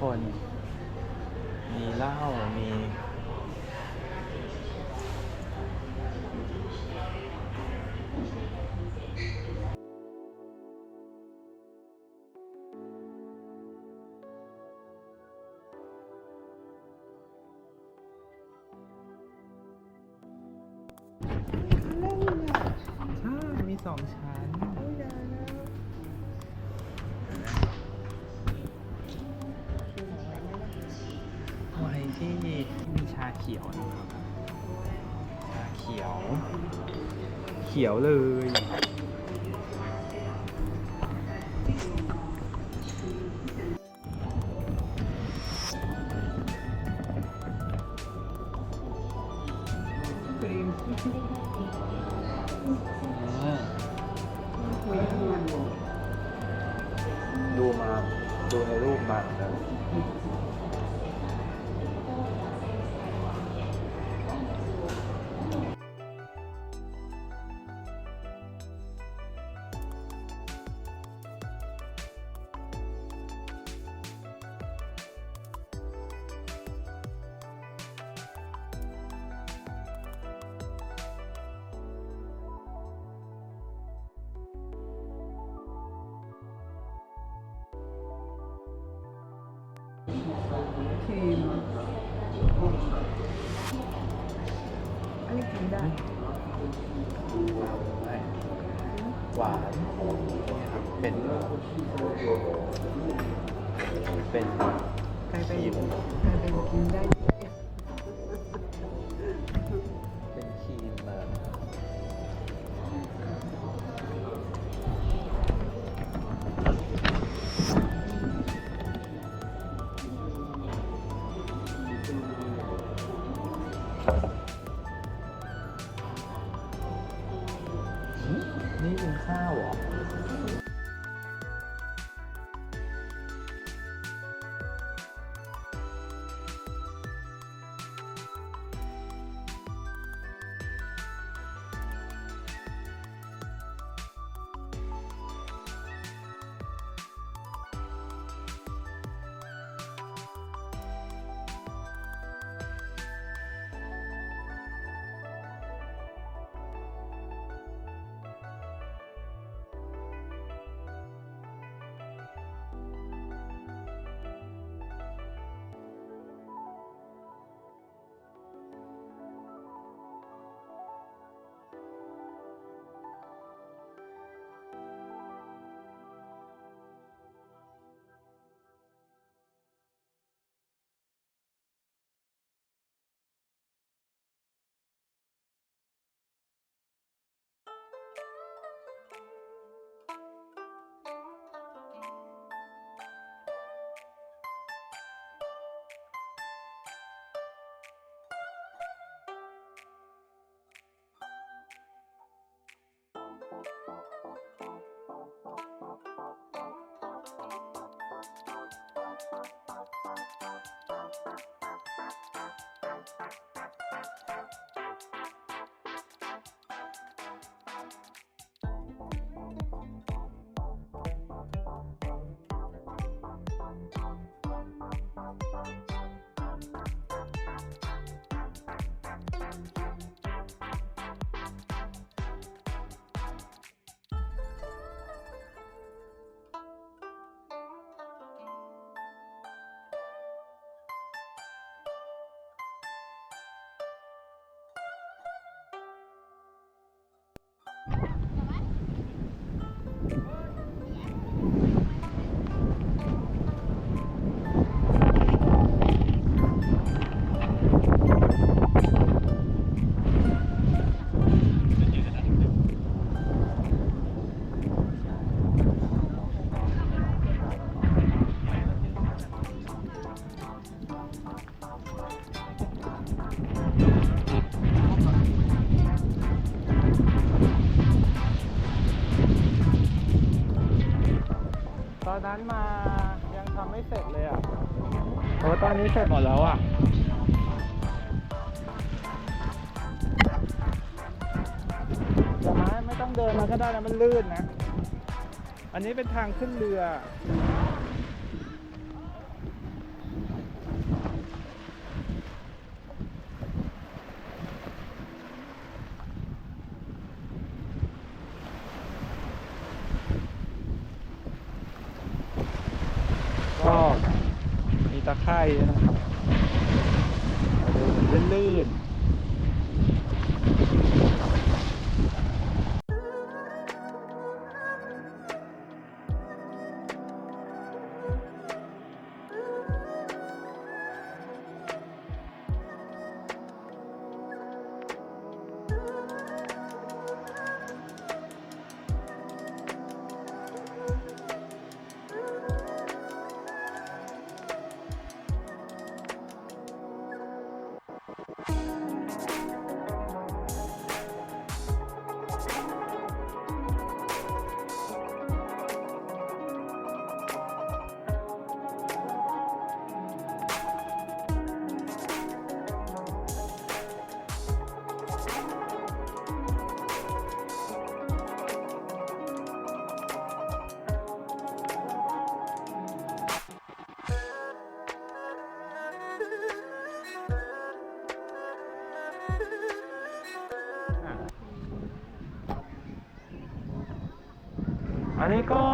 คน มีเหล้ามี ขียวเลยอืมดูมา ดูในรูปมาเหมื หวานเนี่ยครับเป็น เป็นกลายคเป็นรีมกลายเป็นกินได้ นี้เสร็จหมดแล้วอะแต่ไม้ไม่ต้องเดินมันก็ได้นะมันลื่นนะ อันนี้เป็นทางขึ้นเรือ อันนี้ก็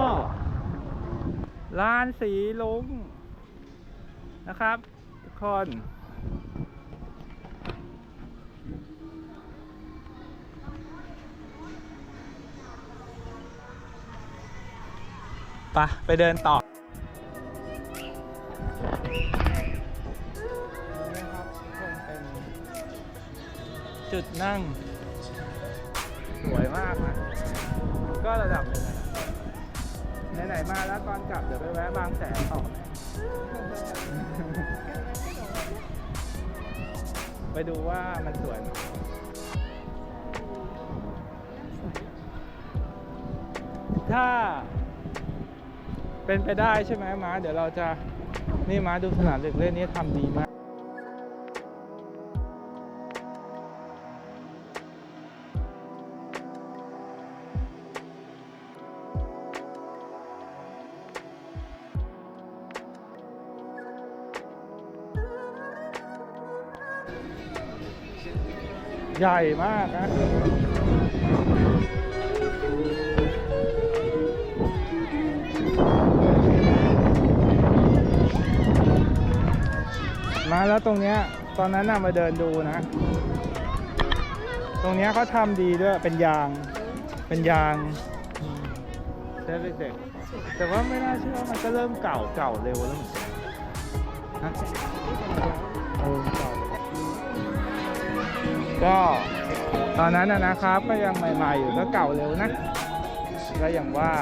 ลานสีลุงนะครับ ทุกคน ไป ไปเดินต่อจุดนั่ง ดูว่ามันสวยไหมถ้า เป็นไปได้ใช่ไหมม้าเดี๋ยวเราจะนี่ม้าดูสนามเด็กเล่นนี้ทำดีมาก ใหญ่มากนะมาแล้วตรงเนี้ยตอนนั้นน่ะมาเดินดูนะ ตรงเนี้ยเขาทำดีด้วยเป็นยาง เป็นยางเซฟเด็กๆแต่ว่าไม่น่าเชื่อมันก็เริ่มเก่าเก่าเร็วแล้วเหมือนกัน ก็ตอนนั้นนะนะครับก็ยังใหม่ ๆ อยู่ก็เก่าเร็วนะก็อย่างว่า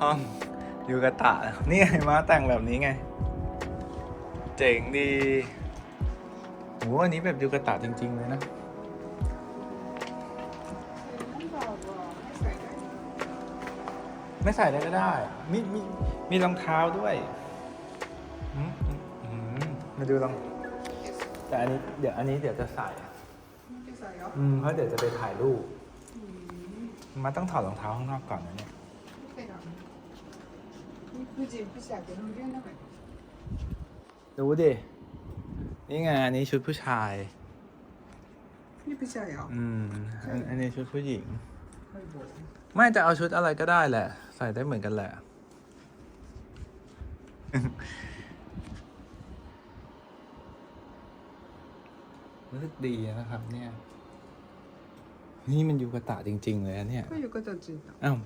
ห้องยูกะตะนี่ไงมาแต่งแบบนี้ไง เจ๋งดีโหอันนี้แบบยูกะตะจริง ๆ เลยนะ ไม่ใส่อะไก็ได้ มีมีมีรองเท้าด้วยมาดูลอง แต่อันนี้เดี๋ยวอันนี้เดี๋ยวจะใส่ จะใส่เหรอืมเพราะเดี๋ยวจะไปถ่ายรูปมาต้องถอดรองเท้าข้างนอกก่อนนะเนี่ย ไม่เป็นี่ผู้หญิงผู้ชายเป็นเรื่องอะไรดูดิ นี่ไงอันนี้ชุดผู้ชาย นี่ผู้ชายเหรอ อืมอันนี้ชุดผู้หญิง ไม่จะเอาชุดอะไรก็ได้แหละ ใส่ได้เหมือนกันแหละ รู้สึกดีนะครับเนี่ย นี่มันยูกะตะจริง ๆ เลยเนี่ย ก็ยู่ก็จะจริง อ้าว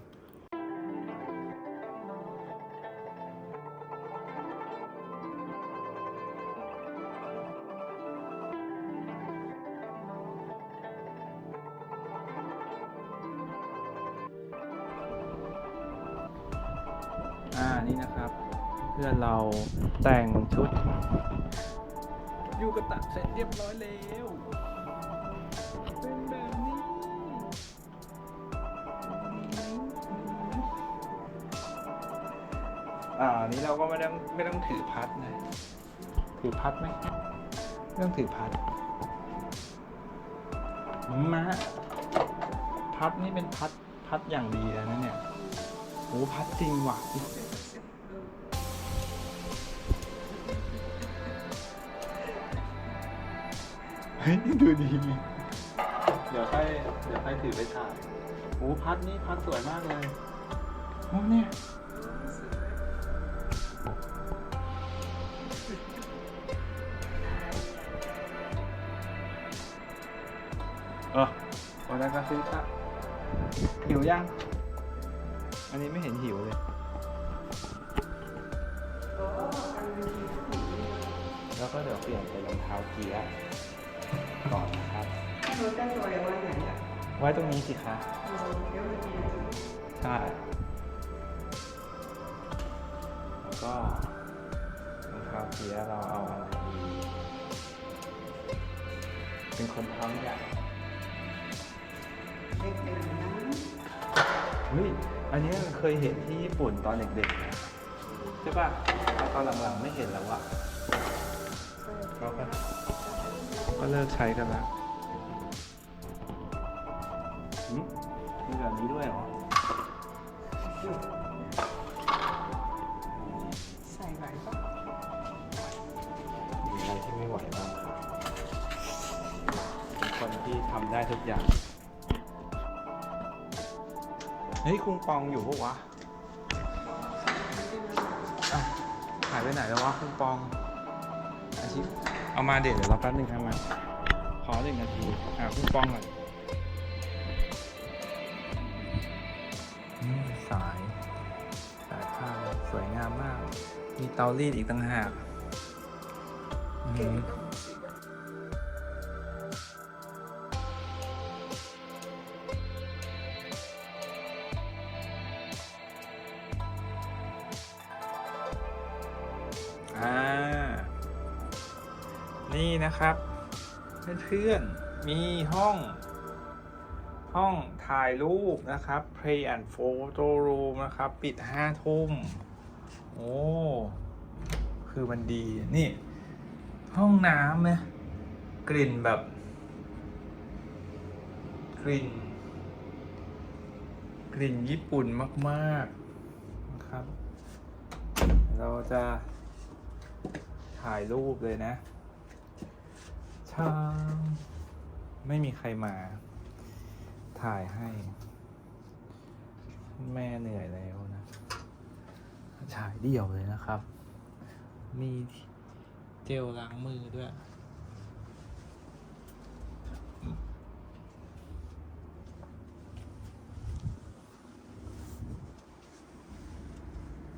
แต่งชุดยูกะตะเสร็จเรียบร้อยแล้วเป็นแบบนี้อ่าอันนี้เราก็ไม่ต้องไม่ต้องถือพัดนะ ถือพัดไหมไม่ต้องถือพัดมาพัดนี่เป็นพัดพัดอย่างดีแล้วนะเนี่ยโอ้พัดจริงว่ะ ดูดี เดี๋ยวค่อยเดี๋ยวค่อยถือไปถ่ายโอ้พัดนี่พัดสวยมากเลยโอ้เนี่ยเออวันนั้นก็ซื้อค่ะหิวยัง อันนี้ไม่เห็นหิวเลยแล้วก็เดี๋ยวเปลี่ยนเป็นรองเท้าเกียร์ ก่อนนะครับรถจะจอวไว้ไหนอะไว้ตรงนี้สิคะเดี๋ยวมันมีใช่แล้วก็รองเท้าเสียเราเอาอะไรดีเป็นคนท้าใหญ่เล็กเนนะเฮ้ยอันนี้เคยเห็นที่ญี่ปุ่นตอนเด็กๆใช่ป่ะตอนหลังๆไม่เห็นแล้วอะเราก็ ก็เลิกใช้กันแล้วหึมีแบบนี้ด้วยเหรอ ใส่ไหวปะมีอะไรที่ไม่ไหวบ้างครับเป็นคนที่ทำได้ทุกอย่าง เฮ้ย คุงปองอยู่ปะวะอ้าวหายไปไหนแล้ววะคุงปองอาชิ เอามาเด็ดเดี๋ยวเราแป๊บนึงครับมาขอหนึ่งนาทีหาคุงปองก่อนนี่สาย สายผ้าสวยงามมาก มีเตารีดอีกต่างหาก อืม นะครับเพื่อนๆมีห้องห้องถ่ายรูปนะครับ Play and Photo Room นะครับ ปิดห้าทุ่มโอ้คือมันดีนี่ ห้องน้ำไหมกลิ่นแบบ กลิ่น กลิ่นญี่ปุ่นมากๆนะครับ เราจะถ่ายรูปเลยนะ ช้าไม่มีใครมา ถ่ายให้ แม่เหนื่อยแล้วนะฉายเดี่ยวเลยนะครับ มีเจลล้างมือด้วย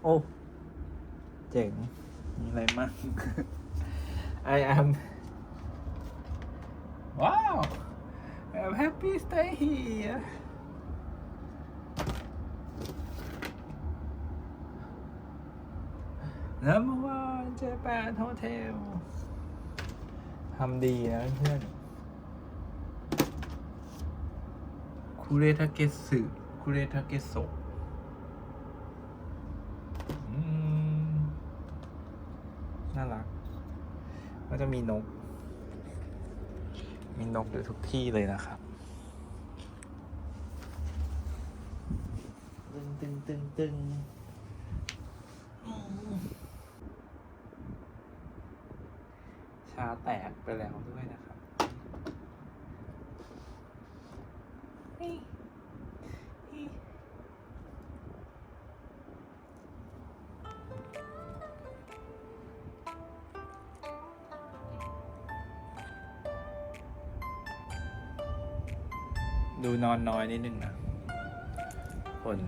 โอ้ เจ๋ง มีอะไรมั่ง I am ว้าว I'm happy stay here Number one Japan Hotel ทำดีนะเพื่อนคูเรทาเกสึคูเรทาเกโซน่ารัก ก็จะมีนก มีนกอยู่ทุกที่เลยนะครับ ตึงตึงตึงตึงชาแตกไปแล้วด้วยนะครับ ดูนอนน้อยนิดนึงนะคน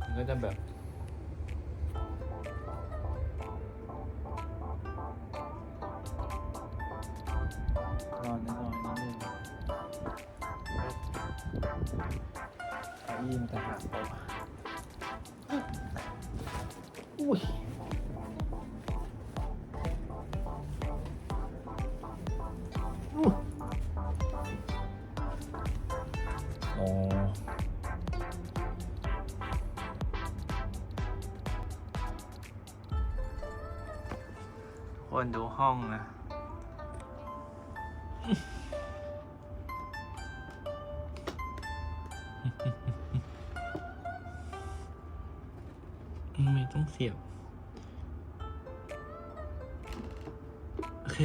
มันก็จะแบบ คนดูห้องนะ ไม่ต้องเสียบ โอเค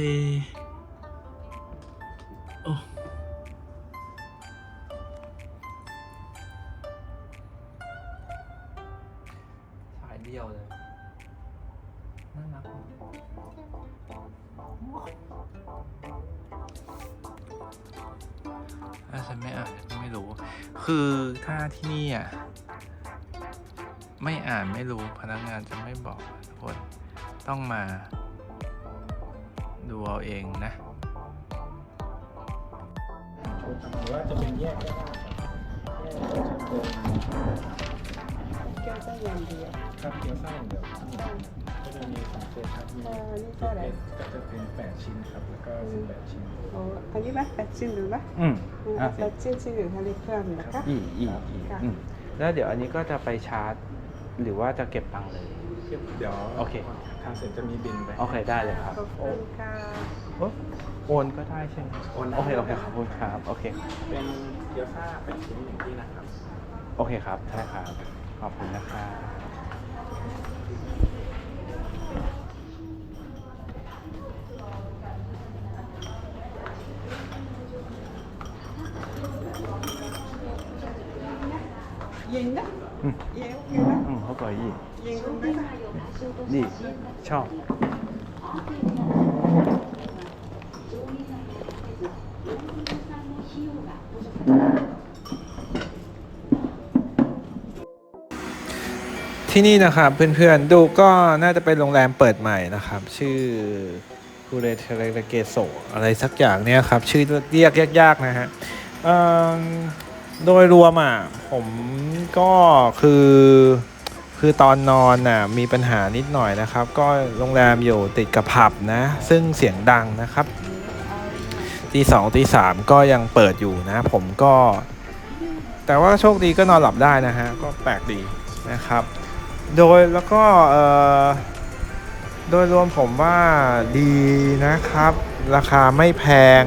ที่นี่อะไม่อ่านไม่รู้พนักงานจะไม่บอกทุกคนต้องมา ดูเอาเองนะหรือว่าจะเป็นแยกก็ได้แยกเป็น เกี๊ยวจะอย่างเดียวครับเกี๊ยวซ่าอย่างเดียวก็จะมีสองเซตครับมีเออนี่เท่าไหร่ก็จะเป็นแปดชิ้นครับแล้วก็สิบแปดชิ้นโอ้อันนี้ไหมแปดชิ้นหรือไหมอืมอืมอะแปดชิ้นชิ้นหนึ่งทะเลเครื่องนะคะอีกอีกอีกค่ะอืมแล้วเดี๋ยวอันนี้ก็จะไปชาร์จ หรือว่าจะเก็บตังค์เลย เดี๋ยวโอเค ทางเสร็จจะมีบินไปโอเคได้เลยครับขอบคุณค่ะโอ้โอนก็ได้ใช่ไหมโอนได้โอเคโอเคขอบคุณครับโอเค เป็นเกี๊ยวซ่าแปดชิ้นอย่างที่นะครับ โอเคครับใช่ครับ ขอบคุณนะครับเย็นนะอืมเย็นโอเคไหมอืมเขาก่อยยี่เย็นไหมคะนี่ชอบ ที่นี่นะครับเพื่อนๆดูก็น่าจะเป็นโรงแรมเปิดใหม่นะครับ ชื่อคูเรเทเลเกโซอะไรสักอย่างเนี่ยครับ ชื่อเรียกยากๆนะฮะโดยรวมอะผมก็คือคือตอนนอนน่ะมีปัญหานิดหน่อยนะครับ ก็โรงแรมอยู่ติดกับผับนะ ซึ่งเสียงดังนะครับตีสองตีสามก็ยังเปิดอยู่นะ ผมก็ แต่ว่าโชคดีก็นอนหลับได้นะฮะ ก็แปลกดีนะครับ โดยแล้วก็โดยรวมผมว่าดีนะครับ ราคาไม่แพง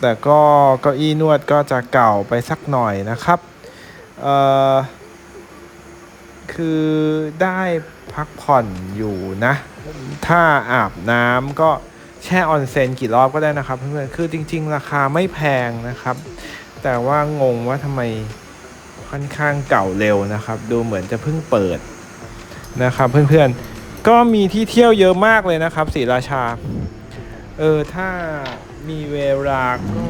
แต่ก็เก้าอี้นวดก็จะเก่าไปสักหน่อยนะครับคือได้พักผ่อนอยู่นะ ถ้าอาบน้ำก็แช่ออนเซนกี่รอบก็ได้นะครับเพื่อนๆคือจริง ๆ ราคาไม่แพงนะครับ แต่ว่างงว่าทำไม ค่อนข้างเก่าเร็วนะครับ ดูเหมือนจะเพิ่งเปิดนะครับ เพื่อนๆก็มีที่เที่ยวเยอะมากเลยนะครับศรีราชา เออถ้ามีเวลาก็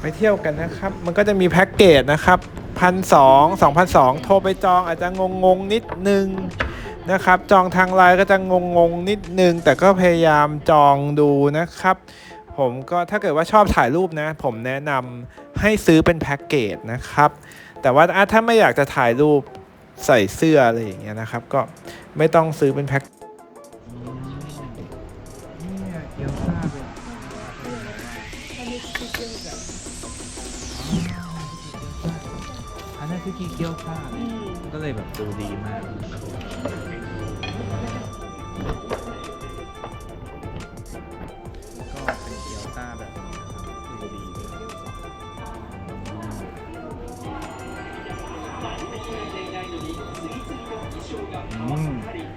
ไปเที่ยวกันนะครับ มันก็จะมีแพ็กเกจนะครับพันสองสองพันสองโทรไปจองอาจจะงงงๆนิดนึงนะครับ จองทางไลน์ก็จะงงงๆนิดนึง แต่ก็พยายามจองดูนะครับ ผมก็ถ้าเกิดว่าชอบถ่ายรูปนะ ผมแนะนำให้ซื้อเป็นแพ็กเกจนะครับ แต่ว่าอะถ้าไม่อยากจะถ่ายรูปใส่เสื้ออะไรอย่างเงี้ยนะครับ ก็ไม่ต้องซื้อเป็นแพ็คนี่เกี๊ยวซ่าเป็นอันนี้คือเกี๊ยวแบบอันนั้นคือกีเกี๊ยวซ่าอืมก็เลยแบบดูดีมากก็ อืม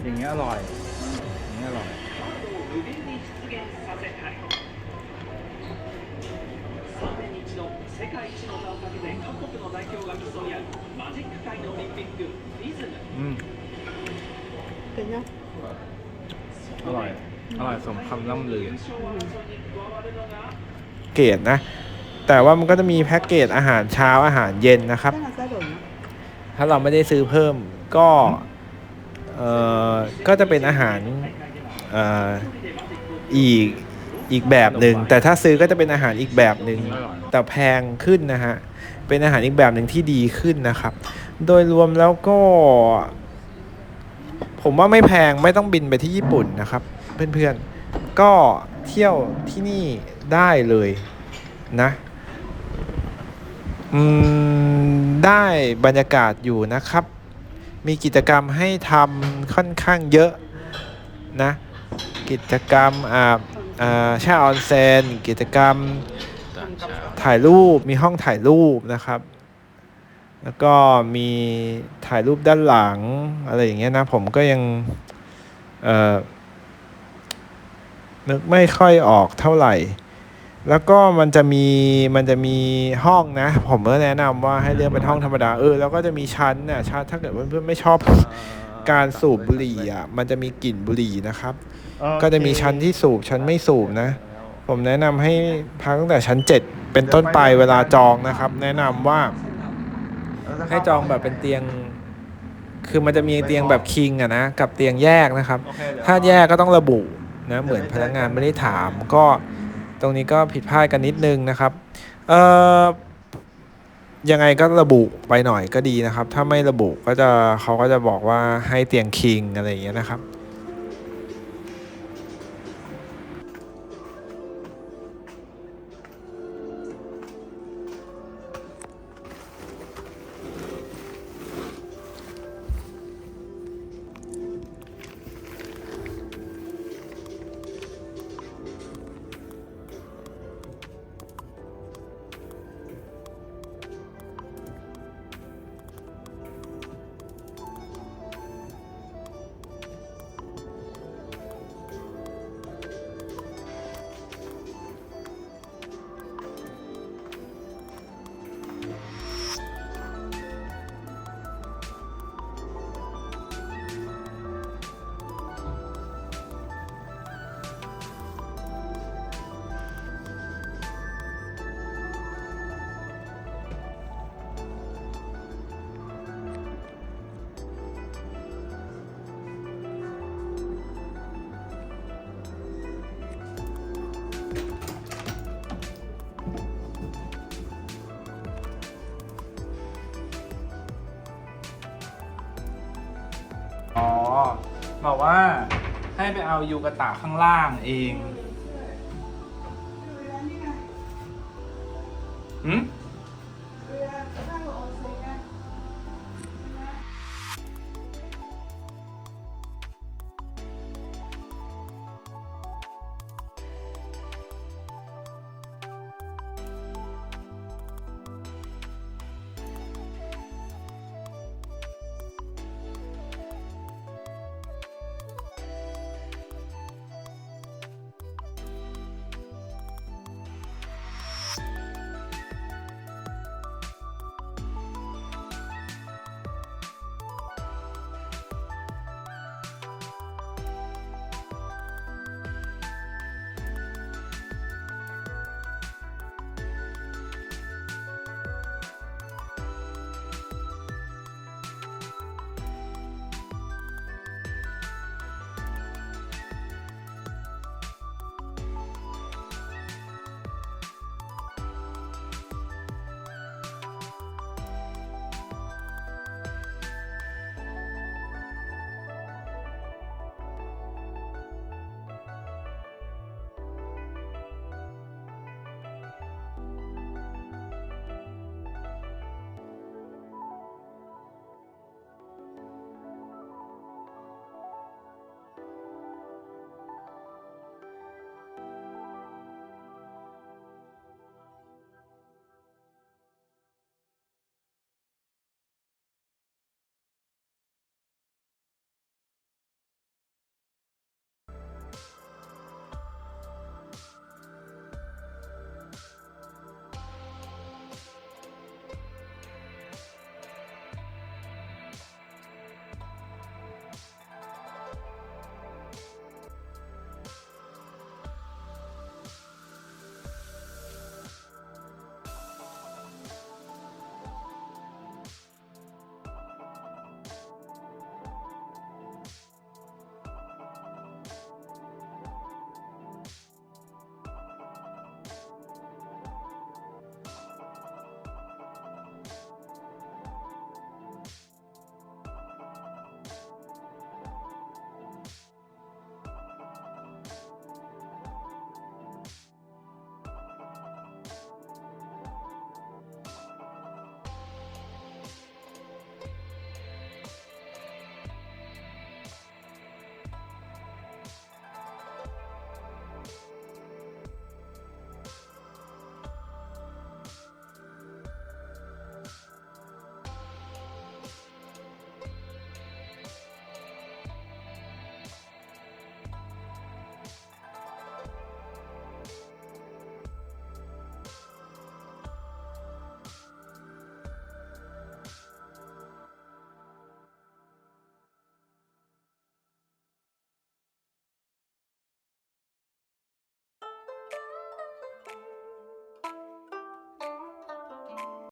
อย่างเงี้ยอร่อย อย่างเงี้ยอร่อย 3年に一度世界一の座をかけて各国の代表が競い合うマジック界のオリンピックリズム อืม เป็นยัง อร่อย อร่อยสมคำล่ำลือ อืม เกรดนะ แต่ว่ามันก็จะมีแพ็กเกจอาหารเช้าอาหารเย็นนะครับ ถ้าเราจะโดนนะ ถ้าเราไม่ได้ซื้อเพิ่มก็เอ่อ ก็จะเป็นอาหารอีกอีกแบบหนึ่งแต่ถ้าซื้อก็จะเป็นอาหารอีกแบบหนึ่งแต่แพงขึ้นนะฮะเป็นอาหารอีกแบบหนึ่งที่ดีขึ้นนะครับ โดยรวมแล้วก็ ผมว่าไม่แพงไม่ต้องบินไปที่ญี่ปุ่นนะครับ เพื่อนๆก็เที่ยวที่นี่ได้เลยนะอืมได้บรรยากาศอยู่นะครับ มีกิจกรรมให้ทำค่อนข้างเยอะนะกิจกรรมอาบอ่าแช่ออนเซนกิจกรรมถ่ายรูปมีห้องถ่ายรูปนะครับ แล้วก็มีถ่ายรูปด้านหลังอะไรอย่างเงี้ยนะผมก็ยังเอ่อนึกไม่ค่อยออกเท่าไหร่ แล้วก็มันจะมีมันจะมีห้องนะ ผมก็แนะนำว่าให้เลือกเป็นห้องธรรมดาเออแล้วก็จะมีชั้นน่ะชั้นถ้าเกิดเพื่อนๆไม่ชอบการสูบบุหรี่อะมันจะมีกลิ่นบุหรี่นะครับ ก็จะมีชั้นที่สูบชั้นไม่สูบนะ ผมแนะนำให้พักตั้งแต่ชั้น 7 เป็นต้นไปเวลาจองนะครับ แนะนำว่า ให้จองแบบเป็นเตียง คือมันจะมีเตียงแบบคิงอะนะกับเตียงแยกนะครับโอเคเดี๋ยวถ้าแยกก็ต้องระบุนะเหมือนพนักงานไม่ได้ถามก็ ตรงนี้ก็ผิดพลาดกันนิดนึงนะครับเอ่อยังไงก็ระบุไปหน่อยก็ดีนะครับ ถ้าไม่ระบุก็จะเขาก็จะบอกว่าให้เตียงคิงอะไรอย่างเงี้ยนะครับ บอกว่าให้ไปเอายูกะตะข้างล่างเองหืม